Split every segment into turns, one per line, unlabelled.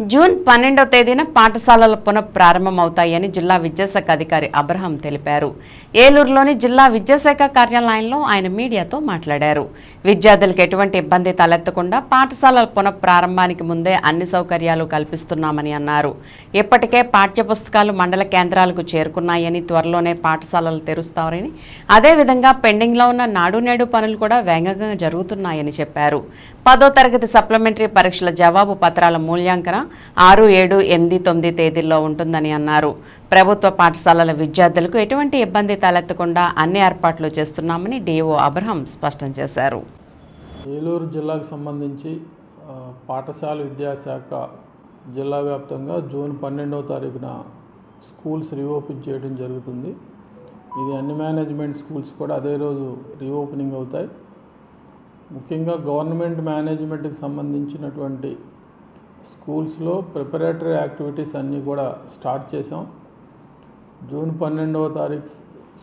June పన్నెండవ తేదీన పాఠశాలలు పునఃప్రారంభమవుతాయని జిల్లా విద్యాశాఖ అధికారి అబ్రహం తెలిపారు. ఏలూరులోని జిల్లా విద్యాశాఖ కార్యాలయంలో ఆయన మీడియాతో మాట్లాడారు. విద్యార్థులకు ఎటువంటి ఇబ్బంది తలెత్తకుండా పాఠశాలల పునః ప్రారంభానికి ముందే అన్ని సౌకర్యాలు కల్పిస్తున్నామని అన్నారు. ఇప్పటికే పాఠ్యపుస్తకాలు మండల కేంద్రాలకు చేరుకున్నాయని త్వరలోనే పాఠశాలలు తెరుస్తారని అదేవిధంగా పెండింగ్లో ఉన్న నాడు నేడు పనులు కూడా వేగంగా జరుగుతున్నాయని చెప్పారు. పదో తరగతి సప్లిమెంటరీ పరీక్షల జవాబు పత్రాల మూల్యాంకన ఆరు ఏడు ఎనిమిది తొమ్మిది తేదీల్లో ఉంటుందని అన్నారు. ప్రభుత్వ పాఠశాలల విద్యార్థులకు ఎటువంటి ఇబ్బంది తలెత్తకుండా అన్ని ఏర్పాట్లు చేస్తున్నామని డిఓ అబ్రహం స్పష్టం చేశారు.
ఏలూరు జిల్లాకు సంబంధించి పాఠశాల విద్యాశాఖ జిల్లా వ్యాప్తంగా జూన్ పన్నెండవ తారీఖున స్కూల్స్ రీఓపెన్ చేయడం జరుగుతుంది. ఇది అన్ని మేనేజ్మెంట్ స్కూల్స్ కూడా అదే రోజు రీఓపెనింగ్ అవుతాయి. ముఖ్యంగా గవర్నమెంట్ మేనేజ్మెంట్కి సంబంధించినటువంటి స్కూల్స్లో ప్రిపరేటరీ యాక్టివిటీస్ అన్నీ కూడా స్టార్ట్ చేసాం జూన్ పన్నెండవ తారీఖు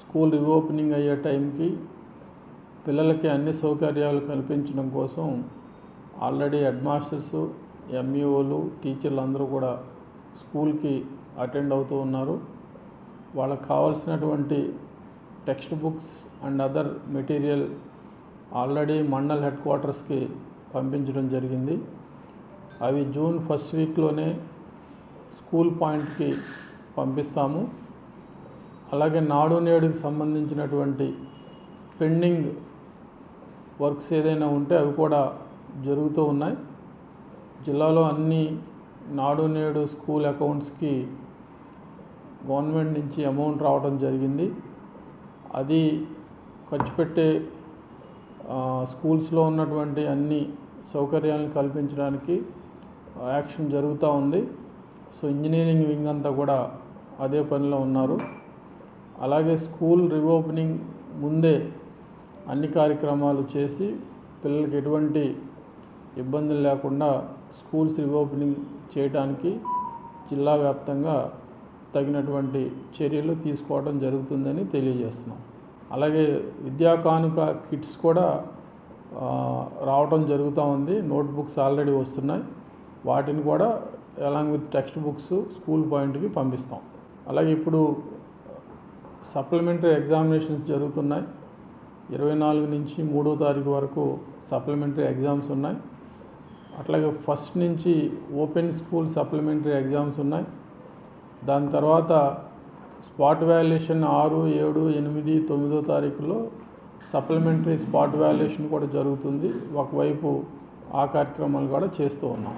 స్కూల్ రీఓపెనింగ్ అయ్యే టైంకి పిల్లలకి అన్ని సౌకర్యాలు కల్పించడం కోసం ఆల్రెడీ హెడ్ మాస్టర్స్ ఎంఈఓలు టీచర్లు అందరూ కూడా స్కూల్కి అటెండ్ అవుతూ ఉన్నారు. వాళ్ళకి కావాల్సినటువంటి text books and other material already mandal head క్వార్టర్స్కి పంపించడం జరిగింది. అవి జూన్ ఫస్ట్ వీక్లోనే స్కూల్ పాయింట్కి పంపిస్తాము. అలాగే నాడు నేడుకి సంబంధించినటువంటి పెండింగ్ వర్క్స్ ఏదైనా ఉంటే అవి కూడా జరుగుతూ ఉన్నాయి. జిల్లాలో అన్ని నాడు నేడు స్కూల్ అకౌంట్స్కి గవర్నమెంట్ నుంచి అమౌంట్ రావడం జరిగింది. అది ఖర్చు పెట్టే స్కూల్స్లో ఉన్నటువంటి అన్ని సౌకర్యాలను కల్పించడానికి యాక్షన్ జరుగుతూ ఉంది. సో ఇంజనీరింగ్ వింగ్ అంతా కూడా అదే పనిలో ఉన్నారు. అలాగే స్కూల్ రీఓపెనింగ్ ముందే అన్ని కార్యక్రమాలు చేసి పిల్లలకి ఎటువంటి ఇబ్బందులు లేకుండా స్కూల్స్ రీఓపెనింగ్ చేయడానికి జిల్లా వ్యాప్తంగా తగినటువంటి చర్యలు తీసుకోవడం జరుగుతుందని తెలియజేస్తున్నాం. అలాగే విద్యా కానుక కిట్స్ కూడా రావటం రావడం జరుగుతూ ఉంది. నోట్బుక్స్ ఆల్రెడీ వస్తున్నాయి. వాటిని కూడా along with text books school పాయింట్కి పంపిస్తాం. అలాగే ఇప్పుడు సప్లిమెంటరీ ఎగ్జామినేషన్స్ జరుగుతున్నాయి. ఇరవై నాలుగు నుంచి మూడో తారీఖు వరకు సప్లిమెంటరీ ఎగ్జామ్స్ ఉన్నాయి. అట్లాగే ఫస్ట్ నుంచి ఓపెన్ స్కూల్ సప్లిమెంటరీ ఎగ్జామ్స్ ఉన్నాయి. దాని తర్వాత స్పాట్ వాల్యుయేషన్ ఆరు ఏడు ఎనిమిది తొమ్మిదో తారీఖులో సప్లిమెంటరీ స్పాట్ వాల్యుయేషన్ కూడా జరుగుతుంది. ఒకవైపు ఆ కార్యక్రమాలు కూడా చేస్తూ ఉన్నాం.